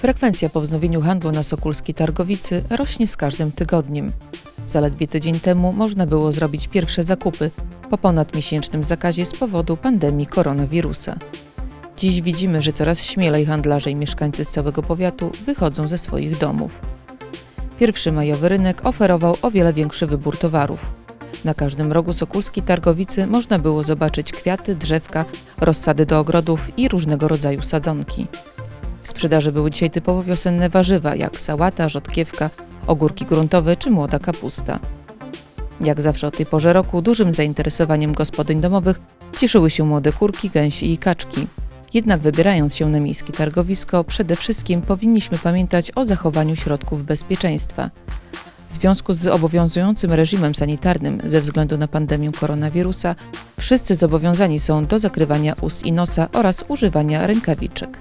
Frekwencja po wznowieniu handlu na Sokulskiej Targowicy rośnie z każdym tygodniem. Zaledwie tydzień temu można było zrobić pierwsze zakupy po ponadmiesięcznym zakazie z powodu pandemii koronawirusa. Dziś widzimy, że coraz śmielej handlarze i mieszkańcy z całego powiatu wychodzą ze swoich domów. Pierwszy majowy rynek oferował o wiele większy wybór towarów. Na każdym rogu Sokulskiej Targowicy można było zobaczyć kwiaty, drzewka, rozsady do ogrodów i różnego rodzaju sadzonki. W sprzedaży były dzisiaj typowo wiosenne warzywa, jak sałata, rzodkiewka, ogórki gruntowe czy młoda kapusta. Jak zawsze o tej porze roku dużym zainteresowaniem gospodyń domowych cieszyły się młode kurki, gęsi i kaczki. Jednak wybierając się na miejskie targowisko, przede wszystkim powinniśmy pamiętać o zachowaniu środków bezpieczeństwa. W związku z obowiązującym reżimem sanitarnym ze względu na pandemię koronawirusa, wszyscy zobowiązani są do zakrywania ust i nosa oraz używania rękawiczek.